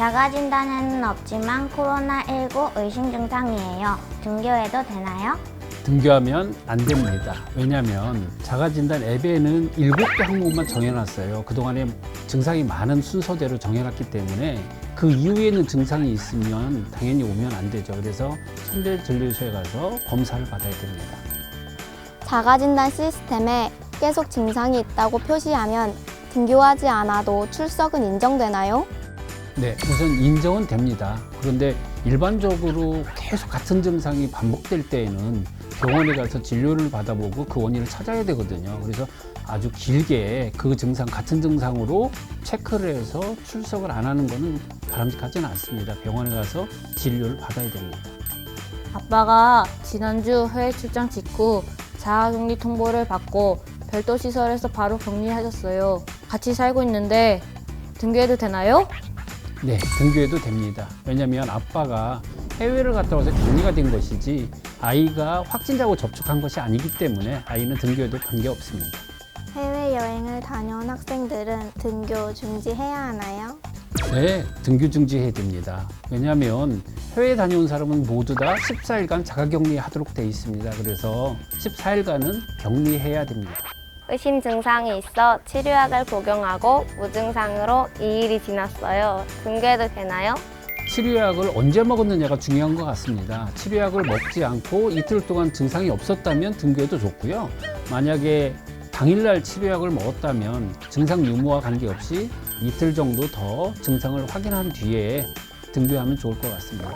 자가 진단에는 없지만 코로나19 의심 증상이에요. 등교해도 되나요? 등교하면 안 됩니다. 왜냐하면 자가진단 앱에는 일곱 개 항목만 정해놨어요. 그동안에 증상이 많은 순서대로 정해놨기 때문에 그 이후에는 증상이 있으면 당연히 오면 안 되죠. 그래서 선별진료소에 가서 검사를 받아야 됩니다. 자가진단 시스템에 계속 증상이 있다고 표시하면 등교하지 않아도 출석은 인정되나요? 네, 우선 인정은 됩니다. 그런데 일반적으로 계속 같은 증상이 반복될 때에는 병원에 가서 진료를 받아보고 그 원인을 찾아야 되거든요. 그래서 아주 길게 그 증상, 같은 증상으로 체크를 해서 출석을 안 하는 거는 바람직하지는 않습니다. 병원에 가서 진료를 받아야 됩니다. 아빠가 지난주 해외 출장 직후 자가격리 통보를 받고 별도 시설에서 바로 격리하셨어요. 같이 살고 있는데 등교해도 되나요? 네, 등교해도 됩니다. 왜냐하면 아빠가 해외를 갔다 와서 격리가 된 것이지 아이가 확진자하고 접촉한 것이 아니기 때문에 아이는 등교해도 관계없습니다. 해외여행을 다녀온 학생들은 등교 중지해야 하나요? 네, 등교 중지해야 됩니다. 왜냐하면 해외 다녀온 사람은 모두 다 14일간 자가격리 하도록 되어 있습니다. 그래서 14일간은 격리해야 됩니다. 의심 증상이 있어 치료약을 복용하고 무증상으로 2일이 지났어요. 등교해도 되나요? 치료약을 언제 먹었느냐가 중요한 것 같습니다. 치료약을 먹지 않고 이틀 동안 증상이 없었다면 등교해도 좋고요. 만약에 당일날 치료약을 먹었다면 증상 유무와 관계없이 이틀 정도 더 증상을 확인한 뒤에 등교하면 좋을 것 같습니다.